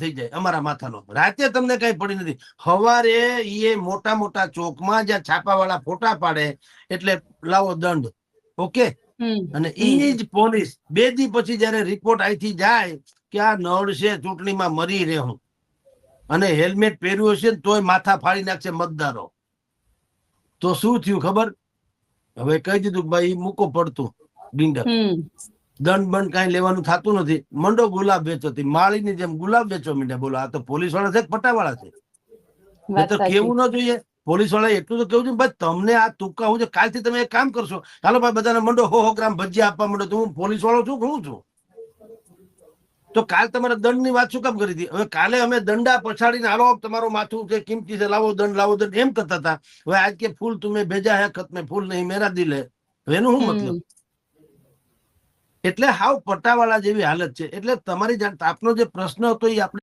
થઈ જાય. અમારા માથાનો. રાતે તમને કઈ પડી નથી. હવારે એ મોટા મોટા ચોકમાં જ્યાં છાપાવાળા ફોટા પાડે એટલે લાવો દંડ. ઓકે? અને એ જ પોલીસ બે દી પછી જયારે રિપોર્ટ અહીંથી જાય કે આ છે ચૂંટણીમાં મરી રહેવું અને હેલ્મેટ પહેર્યું હશે ને તોય માથા ફાડી નાખશે મતદારો. તો શું થયું ખબર? હવે કહી દીધું કે ભાઈ મૂકો પડતું. હમ. દંડ બંડ કાંઈ લેવાનું થતું નથી. મંડો ગુલાબ વેચોતી માળીની જેમ ગુલાબ વેચો મીંડ્યા. બોલો આ તો પોલીસવાળા છે કે પટ્ટાવાળા છે? તો કેવું ન જોઈએ. પોલીસવાળા એટલું તો કેવું છે ભાઈ તમને આ તુક્કા હું છે કાલથી તમે એક કામ કરશો. ચાલો ભાઈ બધાને મંડો હો હો ગ્રામ ભજીયા આપવા માંડો. તો હું પોલીસ વાળો છું હું છું? તો કાલ તમારે દંડની વાત શું કામ કરી હતી? હવે કાલે અમે દંડા પછાડીને આલો તમારું માથું છે કિંમતી છે લાવો દંડ લાવો દંડ. એમ કરતા હતા. હવે આજ કે ફૂલ તુમે ભેજા હે ખત મેં ફૂલ નહીં મેરા દિલે હવે એનું શું મતલબ. એટલે હાવ પટ્ટાવાળા જેવી હાલત છે. એટલે તમારી આપનો જે પ્રશ્ન હતો એ આપણે